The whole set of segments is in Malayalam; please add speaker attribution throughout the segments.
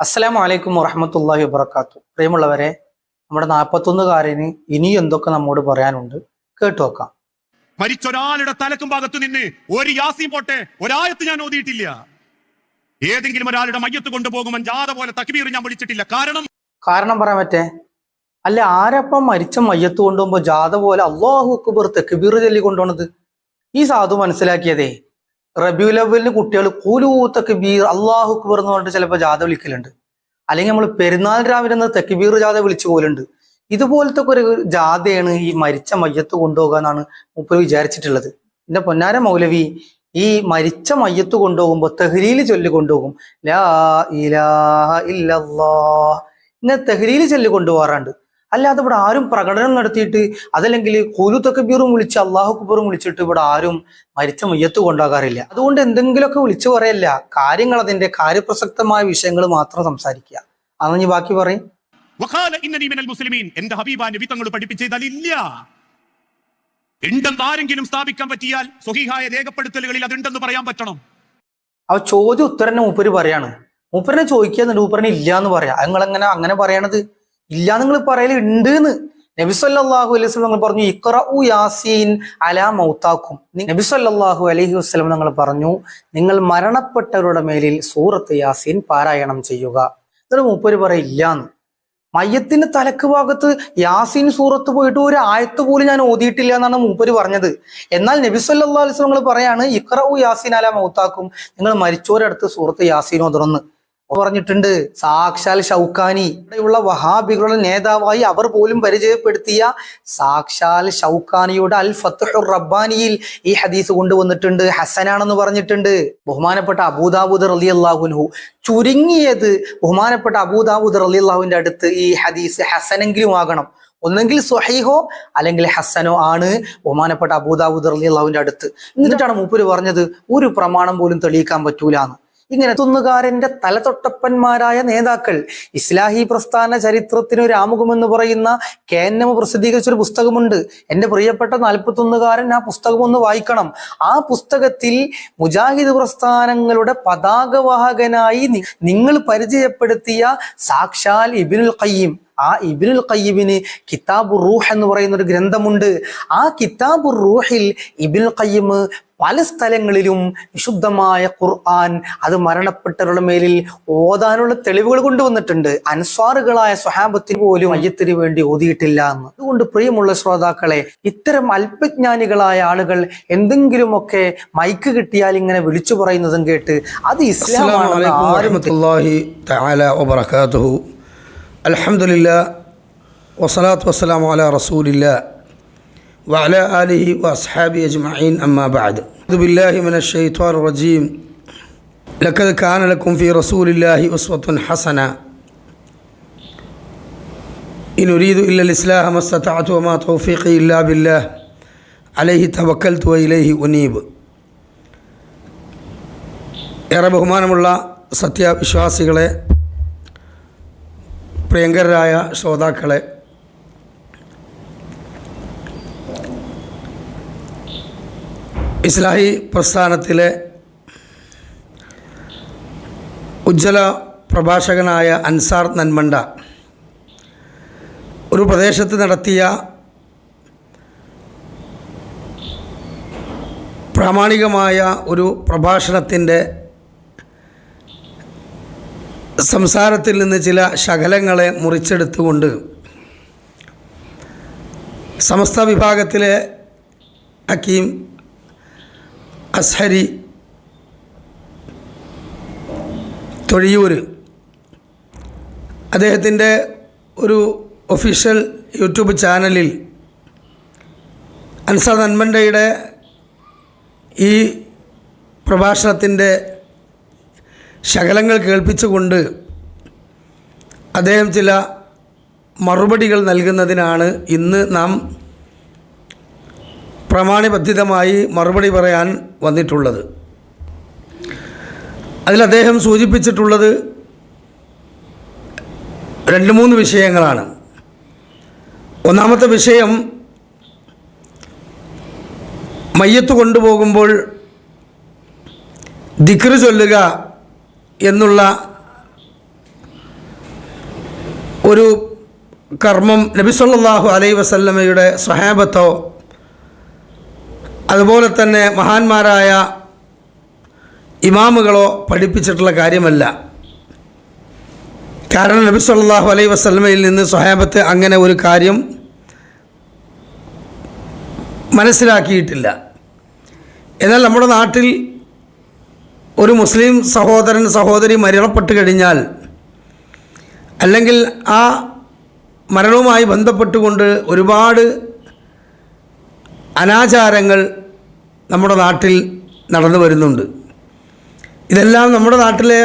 Speaker 1: അസ്സലാമു അലൈക്കും വറഹമത്തല്ലാഹി വബർക്കാത്തു പ്രിയമുള്ളവരെ നമ്മുടെ നാൽപ്പത്തൊന്നുകാരന് ഇനി എന്തൊക്കെ നമ്മോട് പറയാനുണ്ട് കേട്ടു നോക്കാം.
Speaker 2: മരിച്ചൊരാളുടെ തലക്കും ഭാഗത്ത് നിന്ന് ഒരു യാസീം പോട്ടെ ഒരായത്ത് ഞാൻ ഓതിയിട്ടില്ല. ഏതെങ്കിലും ഒരാളുടെ മയ്യത്ത് കൊണ്ടുപോകുമ്പോൾ ജാഥ പോലെ തക്ബീർ ഞാൻ വിളിച്ചിട്ടില്ല. കാരണം?
Speaker 1: കാരണം പറയാൻ പറ്റേ? അല്ല ആരപ്പം മരിച്ച മയ്യത്ത് കൊണ്ടുപോകുമ്പോ ജാഥ പോലെ അള്ളാഹു അക്ബർ തക്ബീർ ചൊല്ലി കൊണ്ടുപോണത് ഈ സാധു മനസ്സിലാക്കിയതേ റബിയു ലവലിന് കുട്ടികൾ കൂലൂ തെക്കുബീർ അള്ളാഹു അക്ബർ എന്ന് പറഞ്ഞിട്ട് ചിലപ്പോൾ ജാഥ വിളിക്കലുണ്ട്. അല്ലെങ്കിൽ നമ്മൾ പെരുന്നാൾ രാവിലെ നിന്ന് തെക്കുബീർ ജാഥ വിളിച്ചു പോലുണ്ട്. ഇതുപോലത്തെ ഒരു ജാഥയാണ് ഈ മരിച്ച മയ്യത്ത് കൊണ്ടുപോകുക എന്നാണ് മുപ്പർ വിചാരിച്ചിട്ടുള്ളത്. എന്റെ പൊന്നാര മൗലവി ഈ മരിച്ച മയ്യത്ത് കൊണ്ടുപോകുമ്പോൾ തെഹ്ലീൽ ചൊല്ലി കൊണ്ടുപോകും. ലാ ഇലാഹ ഇല്ലല്ലാ ഇങ്ങനെ തെഹ്ലീൽ ചൊല്ലി കൊണ്ടുപോകാറുണ്ട്. അല്ലാതെ ഇവിടെ ആരും പ്രകടനം നടത്തിയിട്ട് അതല്ലെങ്കിൽ കുലു തക്കബീറും വിളിച്ച് അള്ളാഹു കുബറും വിളിച്ചിട്ട് ഇവിടെ ആരും മരിച്ച മയ്യത്ത് കൊണ്ടാകാറില്ല. അതുകൊണ്ട് എന്തെങ്കിലുമൊക്കെ വിളിച്ചു പറയല്ല. കാര്യങ്ങൾ അതിന്റെ കാര്യപ്രസക്തമായ വിഷയങ്ങൾ മാത്രം സംസാരിക്കുക. അന്ന് ബാക്കി പറയും.
Speaker 2: എന്റെ ഹബീബ നബി തങ്ങൾ ഉണ്ടെന്ന് ആരെങ്കിലും സ്ഥാപിക്കാൻ പറ്റിയാൽ സ്വഹീഹായ രേഖപ്പെടുത്തലുകളിൽ അതുണ്ടെന്ന് പറയാൻ പറ്റണം.
Speaker 1: ആ ചോദ്യ ഉത്തരനെ മൂപ്പര് പറയാണ്. മൂപ്പരനെ ചോദിക്കുന്നുണ്ട് മൂപ്പരനെ ഇല്ല എന്ന് പറയാം. നിങ്ങൾ എങ്ങനെ അങ്ങനെ പറയണത്? ഇല്ല നിങ്ങൾ പറയൽ ഉണ്ട് എന്ന് നബിസ്വല്ലാഹു അലൈഹി വസ്ലം പറഞ്ഞു ഇക്കറു യാസീൻ അലാ മൗത്താക്കും. നബിസ്വല്ലാഹു അലൈഹി വസല്ലം നിങ്ങൾ പറഞ്ഞു നിങ്ങൾ മരണപ്പെട്ടവരുടെ മേലിൽ സൂറത്ത് യാസീൻ പാരായണം ചെയ്യുക. എന്നിട്ട് മൂപ്പര് പറയും ഇല്ലാന്ന്. മയ്യത്തിന്റെ തലക്ക് ഭാഗത്ത് യാസീൻ സൂറത്ത് പോയിട്ട് ഒരു ആയത്ത് പോലും ഞാൻ ഓതിയിട്ടില്ല എന്നാണ് മൂപ്പര് പറഞ്ഞത്. എന്നാൽ നബിസ്വല്ലാ അലൈഹി വസല്ലം പറയാണ് ഇക്കറു യാസീൻ അല മൗത്താക്കും. നിങ്ങൾ മരിച്ചവരടുത്ത് സൂറത്ത് യാസീൻ ഓതണമെന്ന് പറഞ്ഞിട്ടുണ്ട്. സാക്ഷാൽ ഷൗക്കാനി ഇവിടെയുള്ള വഹാബികളുടെ നേതാവായി അവർ പോലും പരിചയപ്പെടുത്തിയ സാക്ഷാൽ ഷൗക്കാനിയുടെ അൽ ഫത്തുഹുർ റബ്ബാനിയിൽ ഈ ഹദീസ് കൊണ്ടുവന്നിട്ടുണ്ട്. ഹസനാണെന്ന് പറഞ്ഞിട്ടുണ്ട്. ബഹുമാനപ്പെട്ട അബൂദാബുദ് അലി അള്ളാഹുൻഹു ചുരുങ്ങിയത് ബഹുമാനപ്പെട്ട അബൂദാബുദ് അലി അള്ളാഹുവിന്റെ അടുത്ത് ഈ ഹദീസ് ഹസനെങ്കിലും ആകണം. ഒന്നെങ്കിൽ സ്വഹീഹോ അല്ലെങ്കിൽ ഹസനോ ആണ് ബഹുമാനപ്പെട്ട അബൂദാബുദ് അലി അള്ളാഹുവിന്റെ അടുത്ത്. എന്നിട്ടാണ് മൂപ്പര് പറഞ്ഞത് ഒരു പ്രമാണം പോലും തെളിയിക്കാൻ പറ്റൂലാന്ന്. ഇങ്ങനെ തുന്നുകാരന്റെ തലതൊട്ടപ്പന്മാരായ നേതാക്കൾ. ഇസ്ലാഹി പ്രസ്ഥാന ചരിത്രത്തിന് ഒരു ആമുഖം എന്ന് പറയുന്ന കേന്നമ പ്രസിദ്ധീകരിച്ച ഒരു പുസ്തകമുണ്ട്. എന്റെ പ്രിയപ്പെട്ട നാൽപ്പത്തൊന്നുകാരൻ ആ പുസ്തകം ഒന്ന് വായിക്കണം. ആ പുസ്തകത്തിൽ മുജാഹിദ് പ്രസ്ഥാനങ്ങളുടെ പതാകവാഹകനായി നിങ്ങൾ പരിചയപ്പെടുത്തിയ സാക്ഷാൽ ഇബിനുൽ ഖയ്യിം. ആ ഇബിനുൽ കയ്യബിന് കിതാബു റൂഹ് എന്ന് പറയുന്ന ഒരു ഗ്രന്ഥമുണ്ട്. ആ കിതാബു റൂഹിൽ ഇബിനുൽ കയ്യബ് പല സ്ഥലങ്ങളിലും വിശുദ്ധമായ ഖുർആൻ അത് മരണപ്പെട്ടവരുടെ മേലിൽ ഓതാനുള്ള തെളിവുകൾ കൊണ്ടുവന്നിട്ടുണ്ട്. അൻസ്വാറുകളായ സ്വഹാബത്തിന് പോലും അയ്യത്തിന് വേണ്ടി ഓതിയിട്ടില്ല എന്ന്. അതുകൊണ്ട് പ്രിയമുള്ള ശ്രോതാക്കളെ ഇത്തരം അല്പജ്ഞാനികളായ ആളുകൾ എന്തെങ്കിലുമൊക്കെ മൈക്ക് കിട്ടിയാൽ ഇങ്ങനെ വിളിച്ചു പറയുന്നതും കേട്ട് അത്
Speaker 3: ഇസ്ലാമാണ് الحمد لله والصلاة والسلام على رسول الله وعلى آله وأصحابه أجمعين أما بعد. أعوذ بالله من الشيطان الرجيم. لقد كان لكم في رسول الله أسوة حسنة. إن أريد إلا الإسلام ما استطعت وما توفيقي إلا بالله. عليه توكلت وإليه أنيب. يا رب الله ستيا بشواسي പ്രിയങ്കരായ ശ്രോതാക്കളെ ഇസ്ലാഹി പ്രസ്ഥാനത്തിലെ ഉജ്ജ്വല പ്രഭാഷകനായ അൻസാർ നന്മണ്ട ഒരു പ്രദേശത്ത് നടത്തിയ പ്രാമാണികമായ ഒരു പ്രഭാഷണത്തിന്റെ സംസാരത്തിൽ നിന്ന് ചില ശകലങ്ങളെ മുറിച്ചെടുത്തുകൊണ്ട് സമസ്ത വിഭാഗത്തിലെ ഹക്കീം അസ്ഹരി തൊഴിയൂർ അദ്ദേഹത്തിന്റെ ഒരു ഒഫീഷ്യൽ യൂട്യൂബ് ചാനലിൽ അൻസാർ നന്മണ്ടയുടെ ഈ പ്രഭാഷണത്തിന്റെ ശകലങ്ങൾ കേൾപ്പിച്ചുകൊണ്ട് അദ്ദേഹം ചില മറുപടികൾ നൽകുന്നതിനാണ് ഇന്ന് നാം പ്രമാണിബദ്ധിതമായി മറുപടി പറയാൻ വന്നിട്ടുള്ളത്. അതിൽ അദ്ദേഹം സൂചിപ്പിച്ചിട്ടുള്ളത് രണ്ട് മൂന്ന് വിഷയങ്ങളാണ്. ഒന്നാമത്തെ വിഷയം മയ്യത്ത് കൊണ്ടുപോകുമ്പോൾ ദിക്റ് ചൊല്ലുക എന്നുള്ള ഒരു കർമ്മം നബി അലൈ വസല്ലമയുടെ സ്വഹാബത്തോ അതുപോലെ തന്നെ മഹാന്മാരായ ഇമാമുകളോ പഠിപ്പിച്ചിട്ടുള്ള കാര്യമല്ല. കാരണം നബി സല്ലല്ലാഹു അലൈ വസ്ലമയിൽ നിന്ന് സ്വഹാബത്ത് അങ്ങനെ ഒരു കാര്യം മനസ്സിലാക്കിയിട്ടില്ല. എന്നാൽ നമ്മുടെ നാട്ടിൽ ഒരു മുസ്ലിം സഹോദരൻ സഹോദരി മരണപ്പെട്ട് കഴിഞ്ഞാൽ അല്ലെങ്കിൽ ആ മരണവുമായി ബന്ധപ്പെട്ടുകൊണ്ട് ഒരുപാട് അനാചാരങ്ങൾ നമ്മുടെ നാട്ടിൽ നടന്നു വരുന്നുണ്ട്. ഇതെല്ലാം നമ്മുടെ നാട്ടിലെ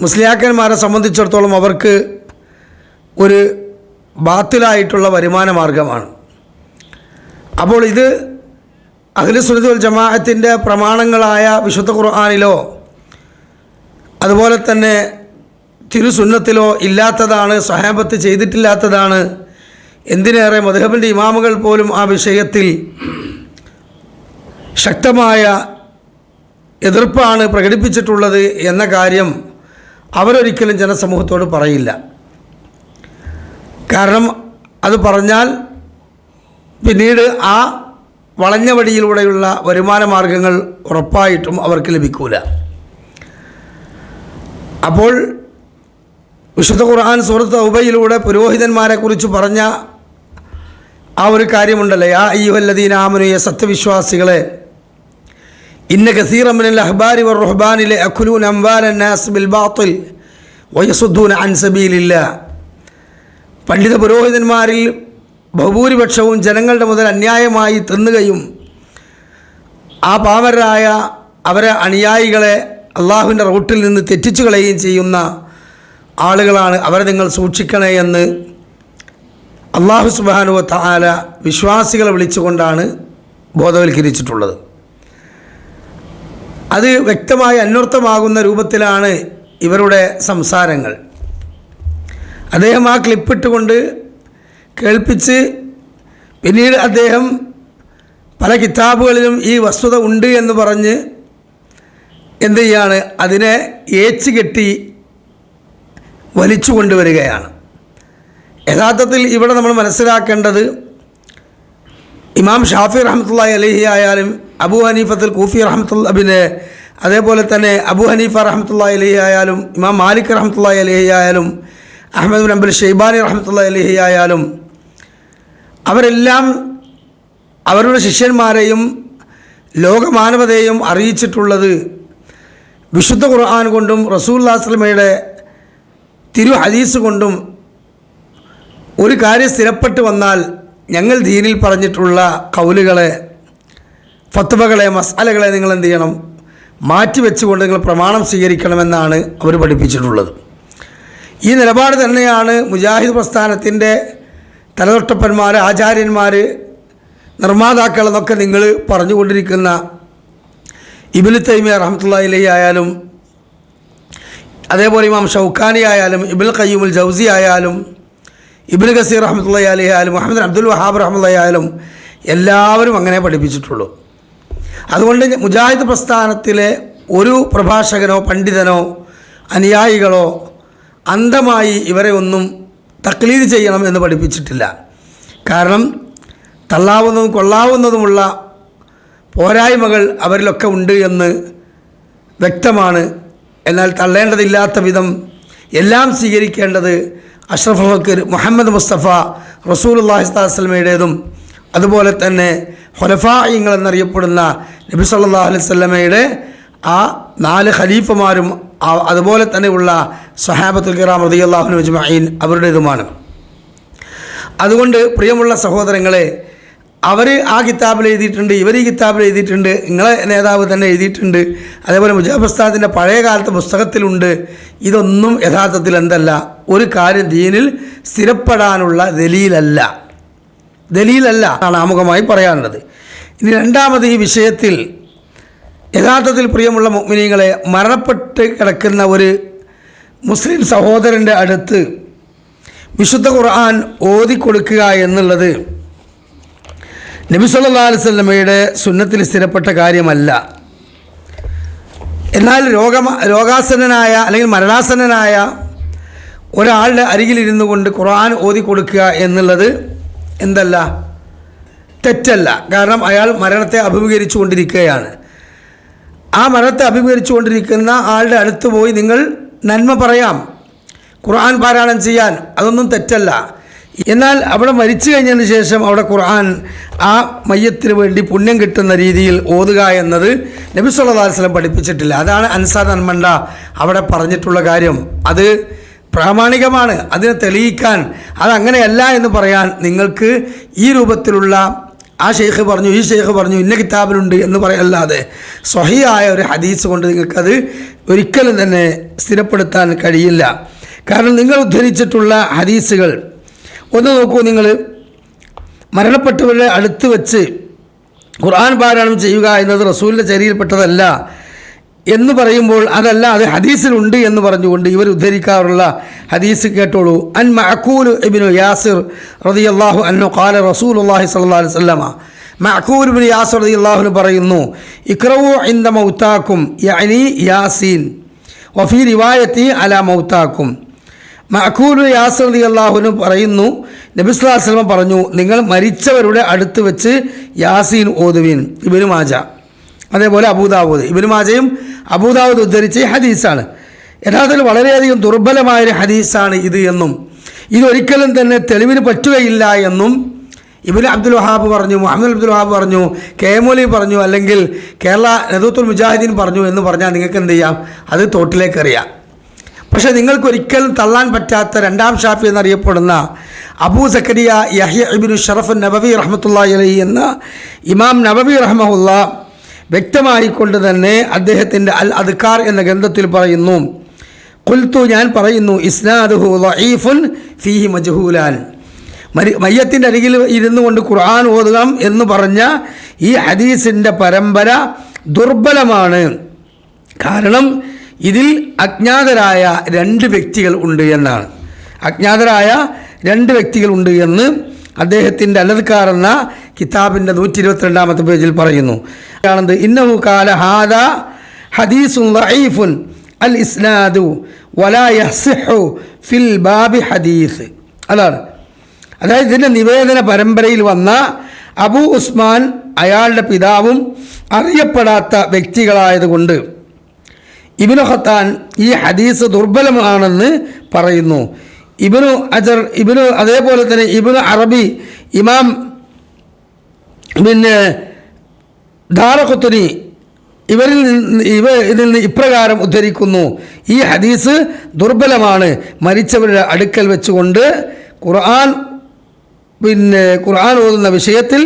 Speaker 3: മുസ്ലിയാക്കന്മാരെ സംബന്ധിച്ചിടത്തോളം അവർക്ക് ഒരു ബാത്തിലായിട്ടുള്ള വരുമാന മാർഗമാണ് അപ്പോൾ ഇത് അഖിലുസുനത്ത് വൽ ജമാഅത്തിന്റെ പ്രമാണങ്ങളായ വിശുദ്ധ ഖുർആാനിലോ അതുപോലെ തന്നെ തിരുസുന്നത്തിലോ ഇല്ലാത്തതാണ് സഹാബത്ത് ചെയ്തിട്ടില്ലാത്തതാണ്. എന്തിനേറെ മധുഹബിന്റെ ഇമാമുകൾ പോലും ആ വിഷയത്തിൽ ശക്തമായ എതിർപ്പാണ് പ്രകടിപ്പിച്ചിട്ടുള്ളത് എന്ന കാര്യം അവരൊരിക്കലും ജനസമൂഹത്തോട് പറയില്ല. കാരണം അത് പറഞ്ഞാൽ പിന്നീട് ആ വളഞ്ഞ വഴിയിലൂടെയുള്ള വരുമാന മാർഗങ്ങൾ ഉറപ്പായിട്ടും അവർക്ക് ലഭിക്കൂല. അപ്പോൾ വിശുദ്ധ ഖുർആൻ സുഹൃത്ത് ഔബയിലൂടെ പുരോഹിതന്മാരെക്കുറിച്ച് പറഞ്ഞ ആ ഒരു കാര്യമുണ്ടല്ലേ? യാ അയ്യുഹല്ലദീന ആമനുയ സത്യവിശ്വാസികളെ ഇന്ന കസീറമിനൽ അഹ്ബാരി വർ റുഹ്ബാനിലെ അഖുലൂൻ അംബാനിൽ ബിൽ ബാത്തിൽ വയസുദ്ദൂൻ അൻ സബീലില്ല. പണ്ഡിത പുരോഹിതന്മാരിൽ ബഹുഭൂരിപക്ഷവും ജനങ്ങളുടെ മുതൽ അന്യായമായി തിന്നുകയും ആ പാമരായ അവരെ അനുയായികളെ അള്ളാഹുവിന്റെ റൂട്ടിൽ നിന്ന് തെറ്റിച്ചു കളയുകയും ചെയ്യുന്ന ആളുകളാണ് അവരെ നിങ്ങൾ സൂക്ഷിക്കണേ എന്ന് അള്ളാഹു സുബാനുവ താല വിശ്വാസികളെ വിളിച്ചുകൊണ്ടാണ് ബോധവൽക്കരിച്ചിട്ടുള്ളത്. അത് വ്യക്തമായി അന്വർത്ഥമാകുന്ന രൂപത്തിലാണ് ഇവരുടെ സംസാരങ്ങൾ. അദ്ദേഹം ആ ക്ലിപ്പിട്ടുകൊണ്ട് കേൾപ്പിച്ച് പിന്നീട് അദ്ദേഹം പല കിതാബുകളിലും ഈ വസ്തുത ഉണ്ട് എന്ന് പറഞ്ഞ് എന്ത് ചെയ്യാണ്? അതിനെ ഏച്ച് കെട്ടി വലിച്ചു കൊണ്ടുവരികയാണ്. യഥാർത്ഥത്തിൽ ഇവിടെ നമ്മൾ മനസ്സിലാക്കേണ്ടത് ഇമാം ഷാഫി റഹമത്തുള്ളി അലഹി ആയാലും അബു ഹനീഫത്തിൽ കൂഫി റഹമത്തുള്ള പിന്നെ അതേപോലെ തന്നെ അബു ഹനീഫ റഹമത്തുള്ള അലഹി ആയാലും ഇമാം മാലിക് റഹമത്തുള്ള അലഹി ആയാലും അഹമ്മദ് അബ്ദുൽ ഷെയ്ബാനി റഹമത്തുള്ള അലഹി ആയാലും അവരെല്ലാം അവരുടെ ശിഷ്യന്മാരെയും ലോകമാനവതയെയും അറിയിച്ചിട്ടുള്ളത് വിശുദ്ധ ഖുർആൻ കൊണ്ടും റസൂല്ലാസ്ലമയുടെ തിരു ഹദീസ് കൊണ്ടും ഒരു കാര്യം സ്ഥിരപ്പെട്ട് വന്നാൽ ഞങ്ങൾ ദീനിൽ പറഞ്ഞിട്ടുള്ള കൗലുകളെ ഫത്തുവകളെ മസാലകളെ നിങ്ങൾ എന്ത് ചെയ്യണം? മാറ്റി വെച്ചുകൊണ്ട് നിങ്ങൾ പ്രമാണം സ്വീകരിക്കണമെന്നാണ് അവർ പഠിപ്പിച്ചിട്ടുള്ളത്. ഈ നിലപാട് തന്നെയാണ് മുജാഹിദ് പ്രസ്ഥാനത്തിന്റെ തലതൊട്ടപ്പന്മാർ ആചാര്യന്മാർ നിർമ്മാതാക്കൾ എന്നൊക്കെ നിങ്ങൾ പറഞ്ഞുകൊണ്ടിരിക്കുന്ന ഇബിന് തൈമിയ റഹമത്തുള്ളി ആയാലും അതേപോലെ ഇമാം ഷൗഖാനി ആയാലും ഇബിൻ ഖയ്യൂമുൽ ജൗസി ആയാലും ഇബിൻ ഖസീർ റഹമത്തുള്ള അലി ആയാലും മുഹമ്മദ് അബ്ദുൽ വഹാബ് റഹമുല്ല ആയാലും എല്ലാവരും അങ്ങനെ പഠിപ്പിച്ചിട്ടുള്ളൂ. അതുകൊണ്ട് മുജാഹിദ് പ്രസ്ഥാനത്തിലെ ഒരു പ്രഭാഷകനോ പണ്ഡിതനോ അനുയായികളോ അന്ധമായി ഇവരെ ഒന്നും തക്ലീദ് ചെയ്യണം എന്ന് പഠിപ്പിച്ചിട്ടില്ല. കാരണം തള്ളാവുന്നതും കൊള്ളാവുന്നതുമുള്ള പോരായ്മകൾ അവരിലൊക്കെ ഉണ്ട് എന്ന് വ്യക്തമാണ്. എന്നാൽ തള്ളേണ്ടതില്ലാത്ത വിധം എല്ലാം സ്വീകരിക്കേണ്ടത് അഷ്റഫ് ഹക്കീർ മുഹമ്മദ് മുസ്തഫ റസൂൽ അള്ളാഹിസ്ലമയുടേതും അതുപോലെ തന്നെ ഹൊലഫായിങ്ങൾ എന്നറിയപ്പെടുന്ന നബി സല്ലാ അലൈഹി സ്വല്ലമയുടെ ആ നാല് ഖലീഫമാരും അതുപോലെ തന്നെയുള്ള സഹാബത്തുൽ കിറാം റതി അള്ളാഹു അജ്മഈൻ അവരുടേതുമാണ്. അതുകൊണ്ട് പ്രിയമുള്ള സഹോദരങ്ങളെ അവർ ആ കിതാബിൽ എഴുതിയിട്ടുണ്ട് ഇവർ ഈ കിതാബിൽ എഴുതിയിട്ടുണ്ട് നിങ്ങളെ നേതാവ് തന്നെ എഴുതിയിട്ടുണ്ട് അതേപോലെ മുജാബ് ഉസ്താദിന്റെ പഴയ കാലത്തെ പുസ്തകത്തിലുണ്ട്. ഇതൊന്നും യഥാർത്ഥത്തിൽ എന്തല്ല ഒരു കാര്യം ദീനിൽ സ്ഥിരപ്പെടാനുള്ള ദലീലല്ല. ദലീലല്ല ആണ് ആമുഖമായി പറയാനുള്ളത്. ഇനി രണ്ടാമത് ഈ വിഷയത്തിൽ യഥാർത്ഥത്തിൽ പ്രിയമുള്ള മുഗ്മിനീകളെ മരണപ്പെട്ട് കിടക്കുന്ന ഒരു മുസ്ലിം സഹോദരന്റെ അടുത്ത് വിശുദ്ധ ഖുർആൻ ഓതിക്കൊടുക്കുക എന്നുള്ളത് നബി സല്ലല്ലാഹു അലൈഹി വസല്ലമയുടെ സുന്നത്തിൽ സ്ഥിരപ്പെട്ട കാര്യമല്ല. എന്നാൽ രോഗ രോഗാസന്നനായ അല്ലെങ്കിൽ മരണാസന്നനായ ഒരാളുടെ അരികിലിരുന്നു കൊണ്ട് ഖുർആൻ ഓതി കൊടുക്കുക എന്നുള്ളത് എന്തല്ല? തെറ്റല്ല. കാരണം അയാൾ മരണത്തെ അഭിമുഖീകരിച്ചു കൊണ്ടിരിക്കുകയാണ്. ആ മരണത്തെ അഭിമുഖീകരിച്ചു കൊണ്ടിരിക്കുന്ന ആളുടെ അടുത്ത് പോയി നിങ്ങൾ നന്മ പറയാം. ഖുർആൻ പാരായണം ചെയ്യാൻ. അതൊന്നും തെറ്റല്ല. എന്നാൽ അവിടെ മരിച്ചു കഴിഞ്ഞതിന് ശേഷം അവിടെ ഖുർആൻ ആ മയ്യത്തിന് വേണ്ടി പുണ്യം കിട്ടുന്ന രീതിയിൽ ഓതുക എന്നത് നബി വസല്ലം പഠിപ്പിച്ചിട്ടില്ല. അതാണ് അൻസാർ നന്മണ്ട അവിടെ പറഞ്ഞിട്ടുള്ള കാര്യം. അത് പ്രാമാണികമാണ്. അതിനെ തെളിയിക്കാൻ. അതങ്ങനെയല്ല എന്ന് പറയാൻ നിങ്ങൾക്ക് ഈ രൂപത്തിലുള്ള ആ ഷെയ്ഖ് പറഞ്ഞു ഈ ഷെയ്ഖ് പറഞ്ഞു ഇന്ന കിതാബിലുണ്ട് എന്ന് പറയല്ലാതെ സ്വഹിയായ ഒരു ഹദീസ് കൊണ്ട് നിങ്ങൾക്കത് ഒരിക്കലും തന്നെ സ്ഥിരപ്പെടുത്താൻ കഴിയില്ല. കാരണം നിങ്ങൾ ഉദ്ധരിച്ചിട്ടുള്ള ഹദീസുകൾ ഒന്ന് നോക്കൂ നിങ്ങൾ മരണപ്പെട്ടവരുടെ അടുത്ത് വെച്ച് ഖുർആൻ പാരായണം ചെയ്യുക എന്നത് റസൂലിന്റെ ചരിയിൽപ്പെട്ടതല്ല. എന്ന് പറയുമ്പോൾ അതല്ല അത് ഹദീസിലുണ്ട് എന്ന് പറഞ്ഞുകൊണ്ട് ഇവർ ഉദ്ധരിക്കാറുള്ള ഹദീസ് കേട്ടോളൂ. അൻ മഅക്കൂൽ ഇബ്നു യാസിർ റതി അള്ളാഹു അന്നു കാല റസൂലുള്ളാഹി സ്വല്ലല്ലാഹു അലൈഹി വസല്ലമ. മഅക്കൂൽ ഇബ്നു യാസിർ റളിയല്ലാഹു പറയുന്നു ഇക്രവു ഇന്ദ മൗത്താക്കും യഅനി യാസീൻ വഫി റിവായത്തി അല മൗത്താക്കും. മഅക്കൂൽ യാസിർ റളിയല്ലാഹുവിന് പറയുന്നു നബി സ്വല്ലല്ലാഹു അലൈഹി വസല്ലം പറഞ്ഞു നിങ്ങൾ മരിച്ചവരുടെ അടുത്ത് വെച്ച് യാസീൻ ഓതുവിൻ. ഇബ്നു മാജ അതേപോലെ അബൂദാവൂദ്. ഇബിന് മാജയും അബൂദാവൂദ് ഉദ്ധരിച്ച ഹദീസാണ്. യഥാർത്ഥത്തിൽ വളരെയധികം ദുർബലമായൊരു ഹദീസാണ് ഇത് എന്നും ഇതൊരിക്കലും തന്നെ തെളിവിന് പറ്റുകയില്ല എന്നും ഇബിൻ അബ്ദുൽ വഹാബ് പറഞ്ഞു മുഹമ്മദ് അബ്ദുൽ വഹാബ് പറഞ്ഞു കെ ഒലി പറഞ്ഞു അല്ലെങ്കിൽ കേരള നദൂത്തുൽ മുജാഹിദ്ദീൻ പറഞ്ഞു എന്ന് പറഞ്ഞാൽ നിങ്ങൾക്ക് എന്ത് ചെയ്യാം? അത് തോട്ടിലേക്ക് അറിയാം പക്ഷേ നിങ്ങൾക്കൊരിക്കലും തള്ളാൻ പറ്റാത്ത രണ്ടാം ഷാഫി എന്നറിയപ്പെടുന്ന അബൂ സക്കരിയ യഹ്യ ഇബിനു ഷറഫ് നബവി റഹ്മത്തുല്ലാ അലൈ എന്ന ഇമാം നബവി റഹ്മുല്ല വ്യക്തമായിക്കൊണ്ട് തന്നെ അദ്ദേഹത്തിന്റെ അൽ അദ്കാർ എന്ന ഗ്രന്ഥത്തിൽ പറയുന്നു. കുൽത്തു ഞാൻ പറയുന്നു ഇസ്നാദുഹു ലഈഫുൻ ഫീഹി മജ്ഹൂലാൻ. മരി മയ്യത്തിന്റെ അരികിൽ ഇരുന്നു കൊണ്ട് ഖുർആൻ ഓതുക എന്ന് പറഞ്ഞ ഈ ഹദീസിന്റെ പരമ്പര ദുർബലമാണ്. കാരണം ഇതിൽ അജ്ഞാതരായ രണ്ട് വ്യക്തികൾ ഉണ്ട് എന്നാണ്. അജ്ഞാതരായ രണ്ട് വ്യക്തികൾ ഉണ്ട് എന്ന് അദ്ദേഹത്തിന്റെ അലദ്ക്കാർ എന്ന കിതാബിന്റെ നൂറ്റി ഇരുപത്തിരണ്ടാമത്തെ പേജിൽ പറയുന്നു. ആണെന്ത് ഇന്നഹു കാല ഹാദ ഹദീസുൻ ലഈഫുൻ അൽ ഇസ്ലാദു വലാ യഹ്സിഹു ഫിൽ ബാബി ഹദീസ്. അതാണ്. അതായത് ഇതിന്റെ നിവേദന പരമ്പരയിൽ വന്ന അബു ഉസ്മാൻ അയാളുടെ പിതാവും അറിയപ്പെടാത്ത വ്യക്തികളായതുകൊണ്ട് ഇബിനു ഖത്താൻ ഈ ഹദീസ് ദുർബലമാണെന്ന് പറയുന്നു. ഇബിനു അജർ ഇബിനു അതേപോലെ തന്നെ ഇബിനു അറബി ഇമാം പിന്നെ ധാരഖുത്തുനി ഇവരിൽ നിന്ന് ഇവ ഇതിൽ നിന്ന് ഇപ്രകാരം ഉദ്ധരിക്കുന്നു. ഈ ഹദീസ് ദുർബലമാണ്. മരിച്ചവരുടെ അടുക്കൽ വെച്ചുകൊണ്ട് ഖുർആൻ പിന്നെ ഖുർആൻ ഓതുന്ന വിഷയത്തിൽ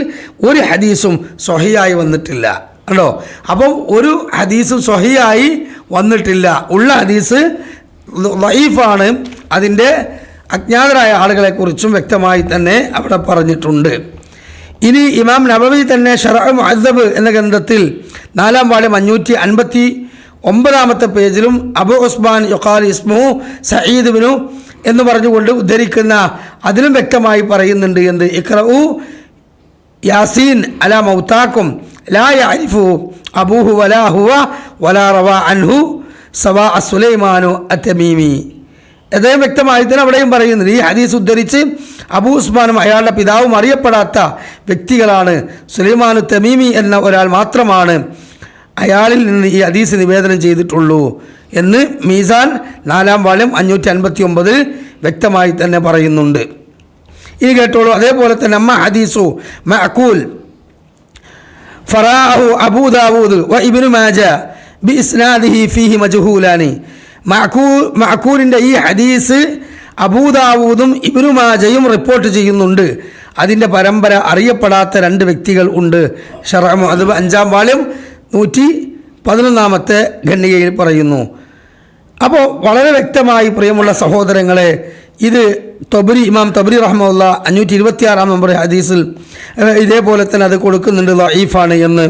Speaker 3: ഒരു ഹദീസും സൊഹിയായി വന്നിട്ടില്ല. കണ്ടോ? അപ്പം ഒരു ഹദീസും സൊഹിയായി വന്നിട്ടില്ല. ഉള്ള ഹദീസ് ലൈഫാണ് അതിന്റെ അജ്ഞാതരായ ആളുകളെക്കുറിച്ചും വ്യക്തമായി തന്നെ അവിടെ പറഞ്ഞിട്ടുണ്ട്. ഇനി ഇമാം നബവി തന്നെ ഷറ അസബ് എന്ന ഗ്രന്ഥത്തിൽ നാലാം വാള്യം അഞ്ഞൂറ്റി അൻപത്തി ഒമ്പതാമത്തെ പേജിലും അബു ഉസ്മാൻ യൊക്കാൽ ഇസ്മു സയ്യിദ് ബിനു എന്ന് പറഞ്ഞുകൊണ്ട് ഉദ്ധരിക്കുന്ന അതിലും വ്യക്തമായി പറയുന്നുണ്ട് എന്ത്? ഇക്രഉ യാസീൻ അല മൗത്താക്കും ലാ യഅരിഫു അബൂഹു വലാ ഹുവ വലാ റവ അൻഹു സവാ അസുലൈമാനു അത്തമീമി അദ്ദേഹം വ്യക്തമായി തന്നെ അവിടെയും പറയുന്നത് ഈ ഹദീസ് ഉദ്ധരിച്ച് അബൂ ഉസ്മാനും അയാളുടെ പിതാവും അറിയപ്പെടാത്ത വ്യക്തികളാണ്. സുലൈമാൻ തമീമി എന്ന ഒരാൾ മാത്രമാണ് അയാളിൽ നിന്ന് ഈ ഹദീസ് നിവേദനം ചെയ്തിട്ടുള്ളൂ എന്ന് മീസാൻ നാലാം വാള്യം അഞ്ഞൂറ്റി അൻപത്തി ഒമ്പതിൽ വ്യക്തമായി തന്നെ പറയുന്നുണ്ട്. ഇനി കേട്ടോളൂ. അതേപോലെ തന്നെ അമ്മ ഹദീസു മഅക്കൂൽ ഫറാഹു അബൂ ദാവൂദ് വ ഇബ്നു മാജ ബി ഇസ്നാദിഹി ഫീഹി മജ്ഹൂലാനി. മഅക്കൂ മഅക്കൂലിന്റെ ഈ ഹദീസ് അബൂദാവൂദും ഇബ്നു മാജയും റിപ്പോർട്ട് ചെയ്യുന്നുണ്ട്. അതിന്റെ പരമ്പര അറിയപ്പെടാത്ത രണ്ട് വ്യക്തികൾ ഉണ്ട്. ഷറമു അത് അഞ്ചാം വാള്യം നൂറ്റി പതിനൊന്നാമത്തെ ഖണ്ഡികയിൽ പറയുന്നു. അപ്പോൾ വളരെ വ്യക്തമായി പ്രിയമുള്ള സഹോദരങ്ങളെ ഇത് തൊബരി ഇമാം തൊബരി റഹ്മുല്ല അഞ്ഞൂറ്റി ഇരുപത്തിയാറാം നമ്പർ ഹദീസിൽ ഇതേപോലെ തന്നെ അത് കൊടുക്കുന്നുണ്ട് ലഈഫാണ് എന്ന്.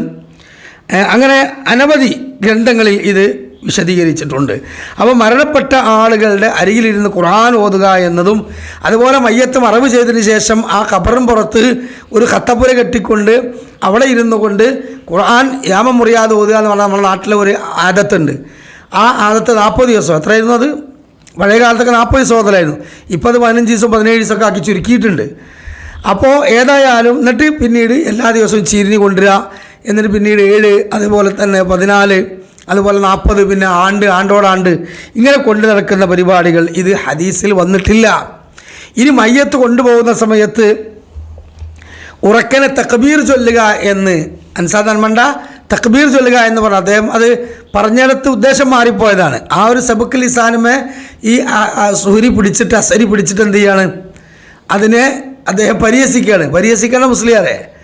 Speaker 3: അങ്ങനെ അനവധി ഗ്രന്ഥങ്ങളിൽ ഇത് വിശദീകരിച്ചിട്ടുണ്ട്. അപ്പോൾ മരണപ്പെട്ട ആളുകളുടെ അരികിലിരുന്ന് ഖുർആൻ ഓതുക എന്നതും അതുപോലെ മയ്യത്ത് മറവ് ചെയ്തതിന് ശേഷം ആ ഖബറും പുറത്ത് ഒരു കത്തപ്പുര കെട്ടിക്കൊണ്ട് അവിടെ ഇരുന്നു കൊണ്ട് ഖുർആൻ യാമം മുറിയാതെ ഓതുക എന്ന് പറഞ്ഞാൽ നമ്മുടെ നാട്ടിലെ ഒരു ആദത്തുണ്ട്. ആ ആദത്ത് നാൽപ്പത് ദിവസം എത്രയായിരുന്നു അത്? പഴയ കാലത്തൊക്കെ നാൽപ്പത് ദിവസം ഓതലായിരുന്നു. ഇപ്പോൾ അത് പതിനഞ്ച് ദിവസം പതിനേഴ് ദിവസമൊക്കെ ആക്കി ചുരുക്കിയിട്ടുണ്ട്. അപ്പോൾ ഏതായാലും എന്നിട്ട് പിന്നീട് എല്ലാ ദിവസവും ചീരിഞ്ഞ് കൊണ്ടുവരിക എന്നിട്ട് പിന്നീട് ഏഴ് അതുപോലെ തന്നെ പതിനാല് അതുപോലെ നാൽപ്പത് പിന്നെ ആണ്ട് ആണ്ടോടാണ്ട് ഇങ്ങനെ കൊണ്ടു നടക്കുന്ന പരിപാടികൾ ഇത് ഹദീസിൽ വന്നിട്ടില്ല. ഇനി മയ്യത്ത് കൊണ്ടുപോകുന്ന സമയത്ത് ഉറക്കനെ തക്ബീർ ചൊല്ലുക എന്ന് അൻസാദാൻ മണ്ട തക്ബീർ ചൊല്ലുക എന്ന് പറഞ്ഞു. അദ്ദേഹം അത് പറഞ്ഞിടത്ത് ഉദ്ദേശം മാറിപ്പോയതാണ്. ആ ഒരു സബുക്ക് ലിസാനുമേ ഈ സുഹരി പിടിച്ചിട്ട് അസരി പിടിച്ചിട്ട് എന്ത് ചെയ്യാണ്? അതിനെ അദ്ദേഹം പരിഹസിക്കുകയാണ്. പരിഹസിക്കണം മുസ്ലിയാരെ.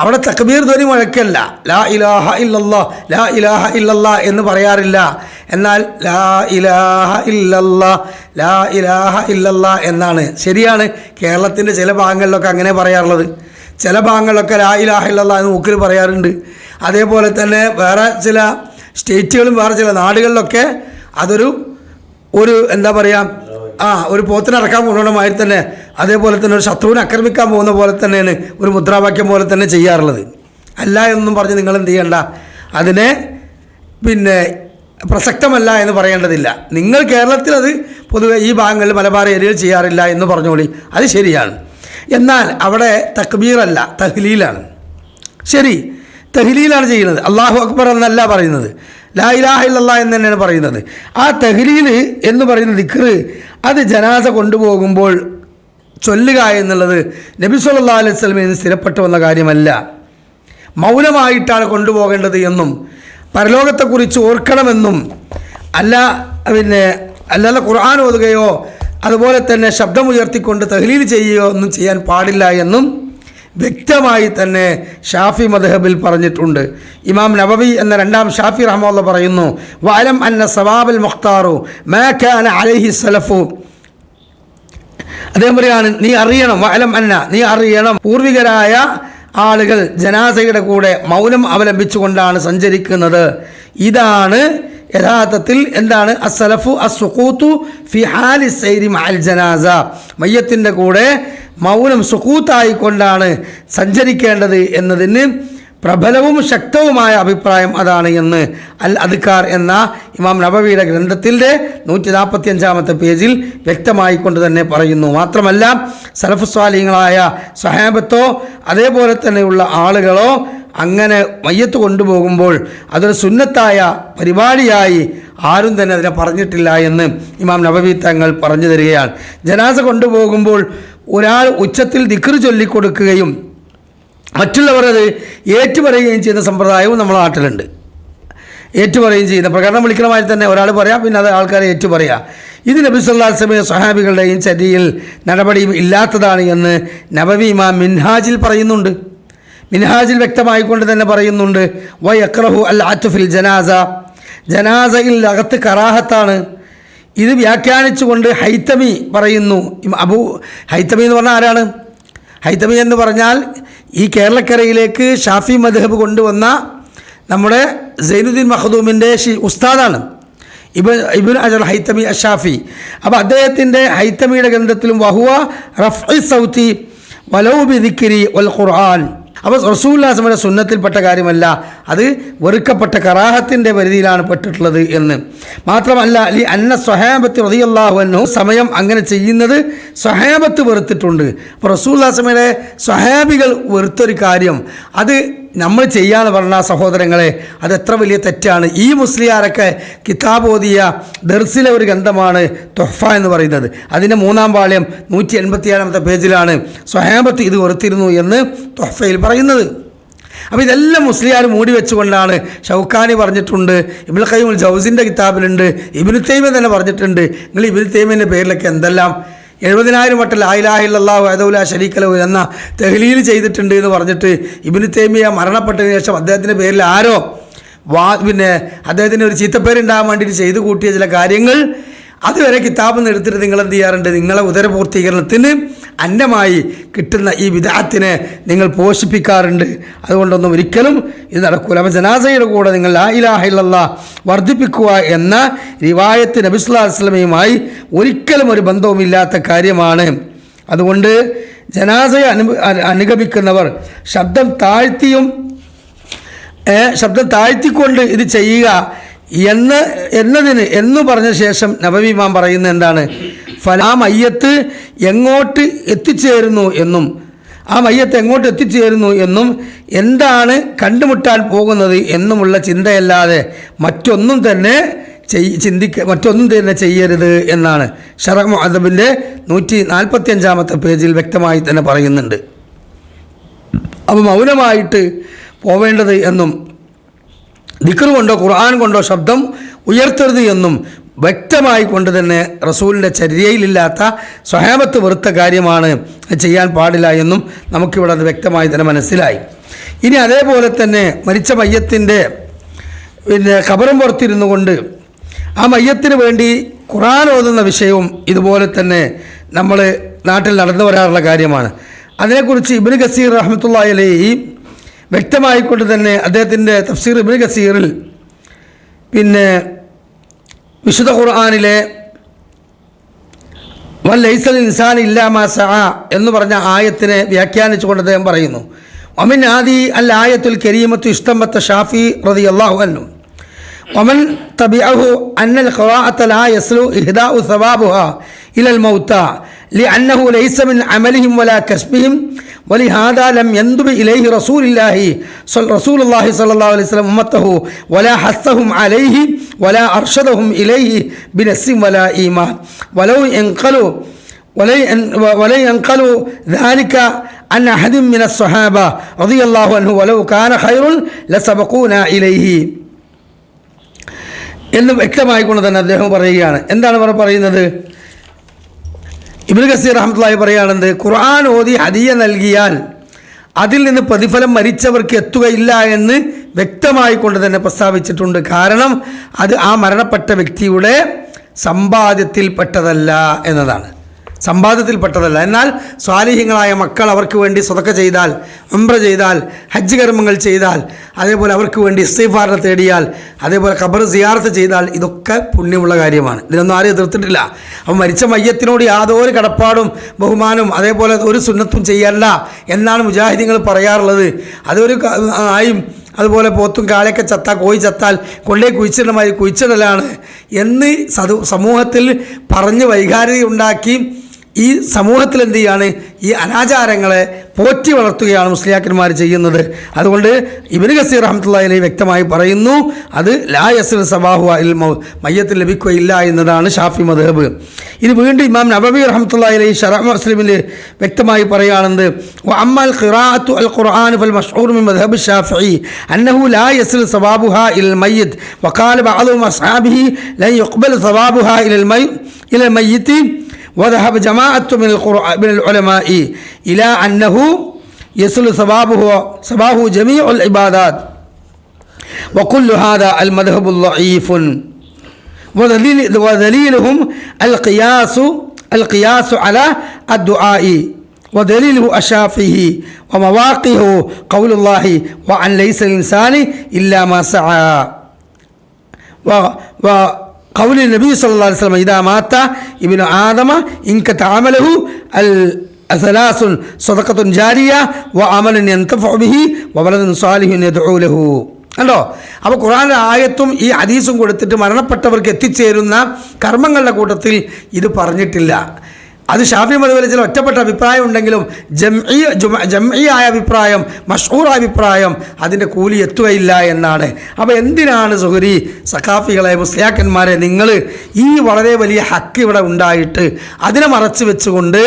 Speaker 3: അവിടെ തക്ബീർ ധ്വനി മുഴക്കല്ല. ലാ ഇലാഹ ഇല്ലല്ലാ ലാ ഇലാഹ ഇല്ലല്ലാ എന്ന് പറയാറില്ല. എന്നാൽ ലാ ഇലാഹ ഇല്ലല്ലാ ലാ ഇലാഹ ഇല്ലല്ലാ എന്നാണ്. ശരിയാണ് കേരളത്തിന്റെ ചില ഭാഗങ്ങളിലൊക്കെ അങ്ങനെ പറയാറുള്ളത്. ചില ഭാഗങ്ങളിലൊക്കെ ലാ ഇലാഹ ഇല്ലല്ലാ എന്ന് മൂക്കിൽ പറയാറുണ്ട്. അതേപോലെ തന്നെ വേറെ ചില സ്റ്റേറ്റുകളും വേറെ ചില നാടുകളിലൊക്കെ അതൊരു ഒരു എന്താ പറയുക ആ ഒരു പോത്തിനെ ഇറക്കാൻ കൊണ്ടുപോകുന്ന മാതിരി തന്നെ അതേപോലെ തന്നെ ഒരു ശത്രുവിനെ ആക്രമിക്കാൻ പോകുന്ന പോലെ തന്നെയാണ് ഒരു മുദ്രാവാക്യം പോലെ തന്നെ ചെയ്യാറുള്ളത്. അല്ല എന്നും പറഞ്ഞ് നിങ്ങൾ എന്ത് ചെയ്യണ്ട. അതിനെ പിന്നെ പ്രസക്തമല്ല എന്ന് പറയേണ്ടതില്ല. നിങ്ങൾ കേരളത്തിൽ അത് പൊതുവെ ഈ ഭാഗങ്ങളിൽ മലബാർ ഏരിയയിൽ ചെയ്യാറില്ല എന്ന് പറഞ്ഞോളി. അത് ശരിയാണ്. എന്നാൽ അവിടെ തക്ബീറല്ല തഹ്ലീലാണ്. ശരി തെഹ്ലീലാണ് ചെയ്യുന്നത്. അള്ളാഹു അക്ബർ എന്നല്ല പറയുന്നത്. ലാ ഇലാഹ ഇല്ലല്ലാ എന്ന് തന്നെയാണ് പറയുന്നത്. ആ തെഹ്ലീൽ എന്ന് പറയുന്ന ദിക്റ് അത് ജനാസ കൊണ്ടുപോകുമ്പോൾ ചൊല്ലുക എന്നുള്ളത് നബി സല്ലല്ലാഹു അലൈഹി സ്വലമിൽ നിന്ന് സ്ഥിരപ്പെട്ടു വന്ന കാര്യമല്ല. മൗനമായിട്ടാണ് കൊണ്ടുപോകേണ്ടത് എന്നും പരലോകത്തെക്കുറിച്ച് ഓർക്കണമെന്നും അല്ല പിന്നെ അല്ലാതെ ഖുർആൻ ഓതുകയോ അതുപോലെ തന്നെ ശബ്ദമുയർത്തിക്കൊണ്ട് തഹ്ലീൽ ചെയ്യുകയോ ഒന്നും ചെയ്യാൻ പാടില്ല എന്നും വ്യക്തമായി തന്നെ ഷാഫി മദ്ഹബിൽ പറഞ്ഞിട്ടുണ്ട്. ഇമാം നബവി എന്ന രണ്ടാം ഷാഫി റഹ്മുള്ള പറയുന്നു വാലം അന്ന സവാബൽ മുഖ്താറു മേഖാന അലഹി സലഫു. അദ്ദേഹം പറയാണ് നീ അറിയണം വാലം അന്ന നീ അറിയണം. പൂർവികരായ ആളുകൾ ജനാസയുടെ കൂടെ മൗനം അവലംബിച്ചുകൊണ്ടാണ് സഞ്ചരിക്കുന്നത്. ഇതാണ് യഥാർത്ഥത്തിൽ എന്താണ്? അസലഫു അസുഖൂത്തു ഫി ഹാലി സൈരി മഅൽ ജനാസ. മയ്യത്തിന്റെ കൂടെ മൗനം സുഖൂത്തായിക്കൊണ്ടാണ് സഞ്ചരിക്കേണ്ടത് എന്നതിന് പ്രബലവും ശക്തവുമായ അഭിപ്രായം അതാണ് എന്ന് അൽ അദ്ക്കാർ എന്ന ഇമാം നബവിയുടെ ഗ്രന്ഥത്തിന്റെ നൂറ്റി നാൽപ്പത്തി അഞ്ചാമത്തെ പേജിൽ വ്യക്തമായിക്കൊണ്ട് തന്നെ പറയുന്നു. മാത്രമല്ല സലഫ് സ്വാലിങ്ങളായ സഹാബത്തോ അതേപോലെ തന്നെയുള്ള ആളുകളോ അങ്ങനെ മയ്യത്ത് കൊണ്ടുപോകുമ്പോൾ അതൊരു സുന്നത്തായ പരിപാടിയായി ആരും തന്നെ അതിനെ പറഞ്ഞിട്ടില്ല എന്ന് ഇമാം നബവി തങ്ങൾ പറഞ്ഞു തരികയാണ്. ജനാസ കൊണ്ടുപോകുമ്പോൾ ഒരാൾ ഉച്ചത്തിൽ ദിക്ർ ചൊല്ലിക്കൊടുക്കുകയും മറ്റുള്ളവർ അത് ഏറ്റുപറയുകയും ചെയ്യുന്ന സമ്പ്രദായവും നമ്മുടെ നാട്ടിലുണ്ട്. ഏറ്റുപറയുകയും ചെയ്യുന്ന പ്രകടനം വിളിക്കണമായി തന്നെ ഒരാൾ പറയാം പിന്നെ അത് ആൾക്കാരെ ഏറ്റുപറയുക ഇത് നബി സല്ലല്ലാഹു സ്വഹാബികളുടെയും ചരിയിൽ നടപടിയും ഇല്ലാത്തതാണ് എന്ന് നബവി ഇമാം മിൻഹാജിൽ പറയുന്നുണ്ട്. മിൻഹാജിൽ വ്യക്തമായിക്കൊണ്ട് തന്നെ പറയുന്നുണ്ട് വൈ അക്രഹു അൽ ആറ്റുഫിൽ ജനാസ. ജനാസയിൽ അകത്ത് കറാഹത്താണ്. ഇത് വ്യാഖ്യാനിച്ചുകൊണ്ട് ഹൈത്തമി പറയുന്നു അബു ഹൈത്തമി എന്ന് പറഞ്ഞാൽ ആരാണ്? ഹൈത്തമി എന്ന് പറഞ്ഞാൽ ഈ കേരളക്കരയിലേക്ക് ഷാഫി മദ്ഹബ് കൊണ്ടുവന്ന നമ്മുടെ സൈനുദ്ദീൻ മഹദൂമിന്റെ ഷി ഉസ്താദാണ്. ഇബൻ ഇബിൻ അജർ ഹൈത്തമി അഷാഫി. അപ്പോൾ അദ്ദേഹത്തിന്റെ ഹൈത്തമിയുടെ ഗ്രന്ഥത്തിലും വഹുവ റഫ് സൗത്തി വലൗബി ദിക്കിരി വൽ ഖുർആൻ. അപ്പോൾ റസൂല്ലാസമയുടെ സുന്നത്തിൽപ്പെട്ട കാര്യമല്ല. അത് വെറുക്കപ്പെട്ട കറാഹത്തിന്റെ പരിധിയിലാണ് പെട്ടിട്ടുള്ളത് എന്ന്. മാത്രമല്ല അലി അന്ന സ്വഹാബത്ത് റതിയല്ലാഹു എന്നു സമയം അങ്ങനെ ചെയ്യുന്നത് സ്വഹാബത്ത് വെറുത്തിട്ടുണ്ട്. അപ്പോൾ റസൂല്ലാസമയുടെ സ്വഹാബികൾ വെറുത്തൊരു കാര്യം. അത് നമ്മൾ ചെയ്യാന്ന് പറഞ്ഞ സഹോദരങ്ങളെ അത് എത്ര വലിയ തെറ്റാണ്. ഈ മുസ്ലിയാരൊക്കെ കിതാബ് ഓതിയ ദർസിലെ ഒരു ഗ്രന്ഥമാണ് തൊഹ്ഫ എന്ന് പറയുന്നത്. അതിന്റെ മൂന്നാം പാളയം നൂറ്റി എൺപത്തിയേഴാമത്തെ പേജിലാണ് സ്വഹാബത്ത് ഇത് വെറുത്തിരുന്നു എന്ന് തൊഹ്ഫയിൽ പറയുന്നത്. അപ്പോൾ ഇതെല്ലാം മുസ്ലിയാർ മൂടി വെച്ചുകൊണ്ടാണ് ഷൗഖാനി പറഞ്ഞിട്ടുണ്ട് ഇബിൾ ഖയ്മുൽ ജൗസിന്റെ കിതാബിലുണ്ട് ഇബിനു തൈമ തന്നെ പറഞ്ഞിട്ടുണ്ട്. നിങ്ങൾ ഇബിനു തൈമിന്റെ പേരിലൊക്കെ എന്തെല്ലാം എഴുപതിനായിരം വട്ടൽ ലായിലാഹില്ലാഹു വേദവുല ഷരീഖലഹു എന്ന തെഹ്ലീൽ ചെയ്തിട്ടുണ്ട് എന്ന് പറഞ്ഞിട്ട് ഇബിനു തേമിയ മരണപ്പെട്ടതിന് ശേഷം അദ്ദേഹത്തിന്റെ പേരിൽ ആരോ വാ പിന്നെ അദ്ദേഹത്തിന് ഒരു ചീത്തപ്പേരുണ്ടാകാൻ വേണ്ടിയിട്ട് ചെയ്തു കൂട്ടിയ ചില കാര്യങ്ങൾ അതുവരെ കിതാബ് നിന്ന് എടുത്തിട്ട് നിങ്ങൾ എന്ത് ചെയ്യാറുണ്ട്? നിങ്ങളെ ഉദരപൂർത്തീകരണത്തിന് അന്നമായി കിട്ടുന്ന ഈ വിദാത്തിനെ നിങ്ങൾ പോഷിപ്പിക്കാറുണ്ട്. അതുകൊണ്ടൊന്നും ഒരിക്കലും ഇത് നടക്കൂല. അപ്പോൾ ജനാസയുടെ കൂടെ നിങ്ങൾ ലാ ഇലാഹില്ല വർദ്ധിപ്പിക്കുക എന്ന റിവായത്ത് നബിസ്ലാ വസ്ലമയുമായി ഒരിക്കലും ഒരു ബന്ധവുമില്ലാത്ത കാര്യമാണ്. അതുകൊണ്ട് ജനാസയെ അനു അനുഗമിക്കുന്നവർ ശബ്ദം താഴ്ത്തിയും ശബ്ദം താഴ്ത്തിക്കൊണ്ട് ഇത് ചെയ്യുക എന്ന് എന്നതിന് എന്ന് പറഞ്ഞ ശേഷം നവവിമാം പറയുന്നത് എന്താണ്? ഫല ആ മയ്യത്ത് എങ്ങോട്ട് എത്തിച്ചേരുന്നു എന്നും ആ മയ്യത്ത് എങ്ങോട്ട് എത്തിച്ചേരുന്നു എന്നും എന്താണ് കണ്ടുമുട്ടാൻ പോകുന്നത് എന്നുമുള്ള ചിന്തയല്ലാതെ മറ്റൊന്നും തന്നെ ചെയ് ചിന്തിക്ക മറ്റൊന്നും തന്നെ ചെയ്യരുത് എന്നാണ്. ഷറഹ് അദബിന്റെ നൂറ്റി നാൽപ്പത്തി അഞ്ചാമത്തെ പേജിൽ വ്യക്തമായി തന്നെ പറയുന്നുണ്ട്. അപ്പോൾ മൗനമായിട്ട് പോവേണ്ടത് എന്നും ദിക്ർ കൊണ്ടോ ഖുർആൻ കൊണ്ടോ ശബ്ദം ഉയർത്തരുത് എന്നും വ്യക്തമായി കൊണ്ട് തന്നെ റസൂലിന്റെ ചര്യയിലില്ലാത്ത സ്വഹാബത്ത് വെറുത്ത കാര്യമാണ് ചെയ്യാൻ പാടില്ല എന്നും നമുക്കിവിടെ അത് വ്യക്തമായി തന്നെ മനസ്സിലായി. ഇനി അതേപോലെ തന്നെ മരിച്ച മയ്യത്തിന്റെ പിന്നെ ഖബറും പുറത്തിരുന്നു കൊണ്ട് ആ മയ്യത്തിന് വേണ്ടി ഖുറാൻ ഓതുന്ന വിഷയവും ഇതുപോലെ തന്നെ നമ്മൾ നാട്ടിൽ നടന്നു വരാറുള്ള കാര്യമാണ്. അതിനെക്കുറിച്ച് ഇബിന് ഗസീർ റഹ്മത്തുള്ള അലൈഹി വ്യക്തമായിക്കൊണ്ട് തന്നെ അദ്ദേഹത്തിന്റെ തഫ്സീർ ഇബിന് ഗസീറിൽ പിന്നെ വിശുദ്ധ ഖുർആാനിലെ വല്ലൈസൽ ഇൻസാൻ ഇല്ലാമാ സ എന്ന് പറഞ്ഞ ആയത്തിനെ വ്യാഖ്യാനിച്ചുകൊണ്ട് അദ്ദേഹം പറയുന്നു. ഒമൻ ആദി അൽ ആയത്തുൽ കരീമത്തു ഇഷ്ടമത്ത ഷാഫി റതി അള്ളാഹു അന്നു ഒമൻ തബിഅഹു അന്നൽ ഖുറാഅത്തൽ ആ യസ്ലു ഇഹ്ദാഉ സവാബുഹ ഇലൽ മൗത്ത لأنه ليس من عملهم ولا كسبهم ولهذا لم يندب إليه رسول الله صل رسول الله صلى الله عليه وسلم أمته ولا حثهم عليه ولا أرشدهم إليه بنس ولا إيمان ولو انقلوا ولن ينقلوا ذلك عن أحد من الصحابة رضي الله عنه ولو كان خير لسبقونا إليه എന്ന് വ്യക്തമായിക്കൊണ്ട് തന്നെ അദ്ദേഹം പറയുകയാണ് എന്താണ് അവർ പറയുന്നത് ഇബിൻ ഗസീർ അഹമ്മദ്ലായി പറയുകയാണെന്ത്? ഖുർആൻ ഓതി ഹദിയ നൽകിയാൽ അതിൽ നിന്ന് പ്രതിഫലം മരിച്ചവർക്ക് എത്തുകയില്ല എന്ന് വ്യക്തമായി കൊണ്ട് തന്നെ പ്രസ്താവിച്ചിട്ടുണ്ട്. കാരണം അത് ആ മരണപ്പെട്ട വ്യക്തിയുടെ സമ്പാദ്യത്തിൽപ്പെട്ടതല്ല എന്നതാണ്. സമ്പാദ്യത്തിൽപ്പെട്ടതല്ല എന്നാൽ സ്വാലിഹ്യങ്ങളായ മക്കൾ അവർക്ക് വേണ്ടി സ്വതക്ക ചെയ്താൽ ഉംറ ചെയ്താൽ ഹജ്ജ് കർമ്മങ്ങൾ ചെയ്താൽ അതേപോലെ അവർക്ക് വേണ്ടി ഇസ്തീഫാറിനെ തേടിയാൽ അതേപോലെ ഖബർ സിയാർത്ത് ചെയ്താൽ ഇതൊക്കെ പുണ്യമുള്ള കാര്യമാണ്. ഇതിനൊന്നും ആരും എതിർത്തിട്ടില്ല. അപ്പം മരിച്ച മയ്യത്തിനോട് യാതൊരു കടപ്പാടും ബഹുമാനവും അതേപോലെ ഒരു സുന്നത്തും ചെയ്യല്ല എന്നാണ് മുജാഹിദീങ്ങൾ പറയാറുള്ളത്. അതൊരു ആയും അതുപോലെ പോത്തും കാളയൊക്കെ ചത്താൽ കോഴി ചത്താൽ കൊണ്ടേ കുഴിച്ചിടണ മാതിരി കുഴിച്ചിടലാണ് എന്ന് സമൂഹത്തിൽ പറഞ്ഞ് വൈകാരിക ഉണ്ടാക്കി ഈ സമൂഹത്തിൽ എന്ത് ചെയ്യുകയാണ് ഈ അനാചാരങ്ങളെ പോറ്റി വളർത്തുകയാണ് മുസ്ലിയാക്കന്മാർ ചെയ്യുന്നത്. അതുകൊണ്ട് ഇബിന് ഗസീർ റഹമത്തുള്ളി വ്യക്തമായി പറയുന്നു അത് ലാ യസ് സബാഹു അൽ മയ്യത്തിൽ ലഭിക്കുകയില്ല എന്നതാണ് ഷാഫി മദ്ഹബ്. ഇത് വീണ്ടും ഇമാം നബബി അലൈഹി ഷറ മുസ്ലിമിൽ വ്യക്തമായി പറയുകയാണെന്ന് അമ്മ അൽ ഖിറാത്തു അൽ ഖുർആൻ ഫൽ മഷ്ഹൂർ മിൻ മദ്ഹബ് ഷാഫി അന്നഹു ലാ യസിർ സബാബുഹ ഇൽ മയ്യത് വഖാല ബഅദു അസ്ഹാബിഹി ലൻ യുഖ്ബൽ സബാബുഹ ഇൽ മയ്യത്ത് ഇൽ മയ്യത്തി وذهب جماعة من القرآن من العلماء إلى أنه يصل ثوابه ثوابه جميع العبادات. وكل هذا المذهب ضعيف. ودليل ودليلهم القياس القياس على الدعاء. ودليله أشافه ومواقعه قول الله وعن ليس الإنسان إلا ما سعى. و- وقول കൗലി നബി സല്ലാ വസ്ലം ഇതാ മാത്ത ഇബിന് ആദമ ഇൻക താമലഹു അൽ അസലാസുൻ സ്വതക്കത്തുൻ ജാരിയ വ അമലൻ എന്തഫിഹി വവലദൻ സ്വാലിഹുൻ യദ്ഊലഹു അല്ലോ അപ്പോൾ ഖുറാൻ ആയത്തും ഈ ഹദീസും കൊടുത്തിട്ട് മരണപ്പെട്ടവർക്ക് എത്തിച്ചേരുന്ന കർമ്മങ്ങളുടെ കൂട്ടത്തിൽ ഇത് പറഞ്ഞിട്ടില്ല. അത് ഷാഫി മതവിലെ ചില ഒറ്റപ്പെട്ട അഭിപ്രായം ഉണ്ടെങ്കിലും ജംഇ ജംഇ ജംഇയായ അഭിപ്രായം മഷൂർ അഭിപ്രായം അതിന്റെ കൂലി എത്തുകയില്ല എന്നാണ്. അപ്പോൾ എന്തിനാണ് സുഹരി സഖാഫികളെ മുസ്ലിയാക്കന്മാരെ നിങ്ങൾ ഈ വളരെ വലിയ ഹക്ക് ഇവിടെ ഉണ്ടായിട്ട് അതിനെ മറച്ചു വെച്ചുകൊണ്ട്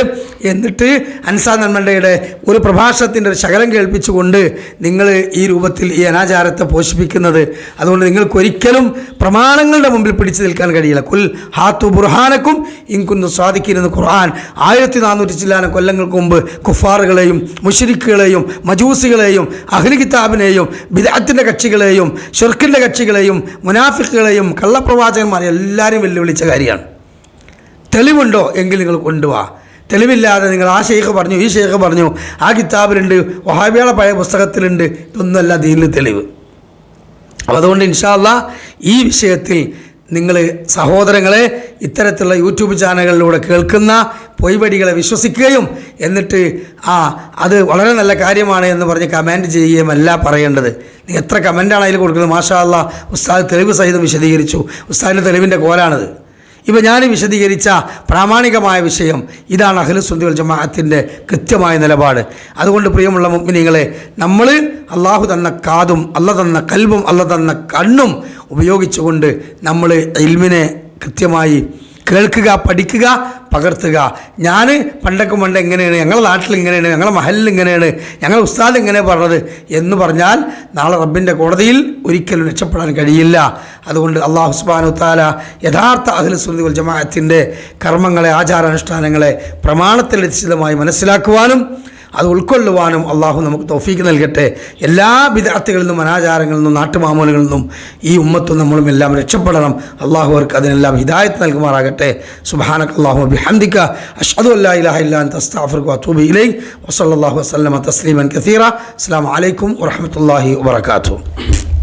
Speaker 3: എന്നിട്ട് അൻസാ നന്മണ്ടയുടെ ഒരു പ്രഭാഷണത്തിന്റെ ഒരു ശകലം കേൾപ്പിച്ചുകൊണ്ട് നിങ്ങൾ ഈ രൂപത്തിൽ ഈ അനാചാരത്തെ പോഷിപ്പിക്കുന്നത്? അതുകൊണ്ട് നിങ്ങൾക്കൊരിക്കലും പ്രമാണങ്ങളുടെ മുമ്പിൽ പിടിച്ചു നിൽക്കാൻ കഴിയില്ല. കുൽ ഹാത്തു ബുർഹാനക്കും ഇൻകുന്ന് സ്വാധിക്കുന്നത് ഖുർആൻ ആയിരത്തി നാനൂറ്റി ചില്ലാനം കൊല്ലങ്ങൾക്ക് മുമ്പ് കുഫാറുകളെയും മുഷരിക്കുകളെയും മജൂസികളെയും അഹ്ലി കിതാബിനെയും ബിദാത്തിന്റെ കക്ഷികളെയും ഷെർക്കിന്റെ കക്ഷികളെയും മുനാഫിക്കുകളെയും കള്ളപ്രവാചകന്മാരെ എല്ലാവരും വെല്ലുവിളിച്ച കാര്യമാണ്. തെളിവുണ്ടോ എങ്കിൽ നിങ്ങൾ കൊണ്ടുപോവാ തെളിവില്ലാതെ നിങ്ങൾ ആ ഷെയ്ഖ് പറഞ്ഞു ഈ ഷെയ്ഖ് പറഞ്ഞു ആ കിതാബിലുണ്ട് വഹാബിയുടെ പഴയ പുസ്തകത്തിലുണ്ട് ഇതൊന്നുമല്ല ദീനിൽ തെളിവ്. അതുകൊണ്ട് ഇൻഷാല്ല ഈ വിഷയത്തിൽ നിങ്ങൾ സഹോദരങ്ങളെ ഇത്തരത്തിലുള്ള യൂട്യൂബ് ചാനലുകളിലൂടെ കേൾക്കുന്ന പൊയ്വടികളെ വിശ്വസിക്കുകയും എന്നിട്ട് ആ അത് വളരെ നല്ല കാര്യമാണ് എന്ന് പറഞ്ഞ് കമന്റ് ചെയ്യുകയും അല്ല പറയേണ്ടത്. എത്ര കമന്റാണ് അതിൽ കൊടുക്കുന്നത്? മാഷാ അല്ല ഉസ്താദ് തെളിവ് സഹിതം വിശദീകരിച്ചു. ഉസ്താദിന്റെ തെളിവിന്റെ കോലാണത്. ഇപ്പം ഞാൻ വിശദീകരിച്ച പ്രാമാണികമായ വിഷയം ഇതാണ് അഖിലുസുന്ദുൽ ജമാഅത്തിന്റെ കൃത്യമായ നിലപാട്. അതുകൊണ്ട് പ്രിയമുള്ള മുഗ്മിനികളെ നമ്മൾ അള്ളാഹു തന്ന കാതും അല്ല തന്ന കൽബും അല്ല തന്ന കണ്ണും ഉപയോഗിച്ചുകൊണ്ട് നമ്മൾ ഇൽമിനെ കൃത്യമായി കേൾക്കുക പഠിക്കുക പകർത്തുക. ഞാൻ പണ്ടൊക്കെ പണ്ട് എങ്ങനെയാണ് ഞങ്ങളുടെ നാട്ടിൽ ഇങ്ങനെയാണ് ഞങ്ങളുടെ മഹലിൽ ഇങ്ങനെയാണ് ഞങ്ങളുടെ ഉസ്താദ് ഇങ്ങനെ പറഞ്ഞത് എന്ന് പറഞ്ഞാൽ നാളെ റബ്ബിന്റെ കോടതിയിൽ ഒരിക്കലും രക്ഷപ്പെടാൻ കഴിയില്ല. അതുകൊണ്ട് അള്ളാഹു സുബാനു താല യഥാർത്ഥ അഖിലസുന്ദി വൽ ജമാഅത്തിന്റെ കർമ്മങ്ങളെ ആചാരാനുഷ്ഠാനങ്ങളെ പ്രമാണത്തിൽ നിശ്ചിതമായി മനസ്സിലാക്കുവാനും അത് ഉൾക്കൊള്ളുവാനും അള്ളാഹു നമുക്ക് തൗഫീക്ക് നൽകട്ടെ. എല്ലാ വിദാർത്ഥികളിൽ നിന്നും അനാചാരങ്ങളിൽ നിന്നും നാട്ടുമാമൂലുകളിൽ നിന്നും ഈ ഉമ്മത്തും നമ്മളും എല്ലാം രക്ഷപ്പെടണം. അള്ളാഹു അവർക്ക് അതിനെല്ലാം ഹിദായത്ത് നൽകുമാറാകട്ടെ. സുബാനക് അള്ളാഹു ബിഹംദിക്ക അഷ്ഹദു അല്ലാ ഇലാഹ ഇല്ലാ അൻത. വസല്ലല്ലാഹു വസല്ലമ തസ്ലീമൻ കസീറ. അസ്സലാമു അലൈക്കും വറഹ്മത്തുള്ളാഹി വബറകാതുഹു.